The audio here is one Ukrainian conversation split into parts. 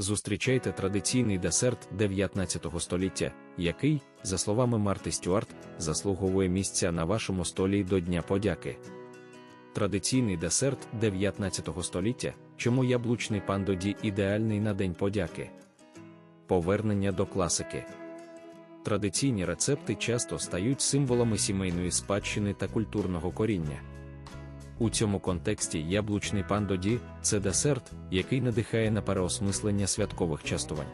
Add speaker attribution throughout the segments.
Speaker 1: Зустрічайте традиційний десерт 19 століття, який, за словами Марти Стюарт, заслуговує місця на вашому столі до Дня подяки. Традиційний десерт 19 століття, чому яблучний пандоді ідеальний на День подяки. Повернення до класики. Традиційні рецепти часто стають символами сімейної спадщини та культурного коріння. У цьому контексті яблучний пандоді це десерт, який надихає на переосмислення святкових частувань.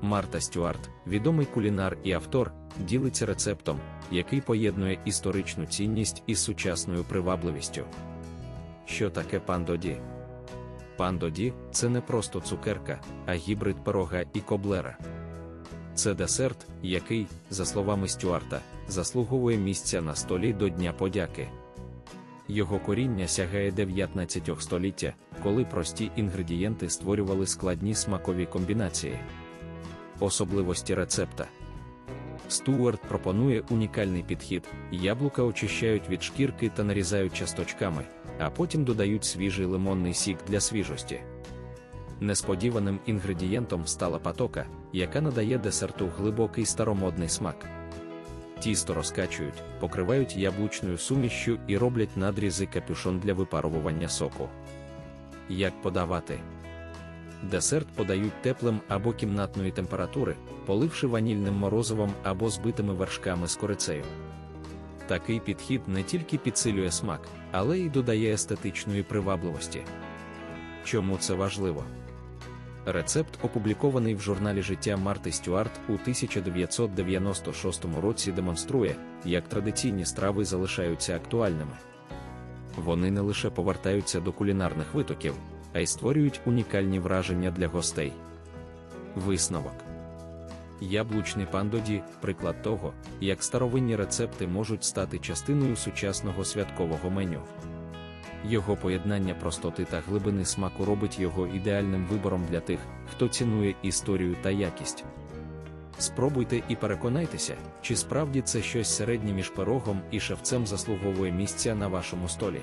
Speaker 1: Марта Стюарт, відомий кулінар і автор, ділиться рецептом, який поєднує історичну цінність із сучасною привабливістю. Що таке пандоді? Пандоді це не просто цукерка, а гібрид пирога і коблера. Це десерт, який, за словами Стюарта, заслуговує місця на столі до Дня подяки. Його коріння сягає 19 століття, коли прості інгредієнти створювали складні смакові комбінації. Особливості рецепта Стюарт пропонує унікальний підхід: яблука очищають від шкірки та нарізають часточками, а потім додають свіжий лимонний сік для свіжості. Несподіваним інгредієнтом стала патока, яка надає десерту глибокий старомодний смак. Тісто розкачують, покривають яблучною сумішшю і роблять надрізи капюшон для випарування соку. Як подавати? Десерт подають теплим або кімнатної температури, поливши ванільним морозивом або збитими вершками з корицею. Такий підхід не тільки підсилює смак, але й додає естетичної привабливості. Чому це важливо? Рецепт опублікований в журналі Життя Марти Стюарт у 1996 році демонструє, як традиційні страви залишаються актуальними. Вони не лише повертаються до кулінарних витоків, а й створюють унікальні враження для гостей. Висновок Яблучний пандоді приклад того, як старовинні рецепти можуть стати частиною сучасного святкового меню. Його поєднання простоти та глибини смаку робить його ідеальним вибором для тих, хто цінує історію та якість. Спробуйте і переконайтеся, чи справді це щось середнє між пирогом і шевцем заслуговує місця на вашому столі.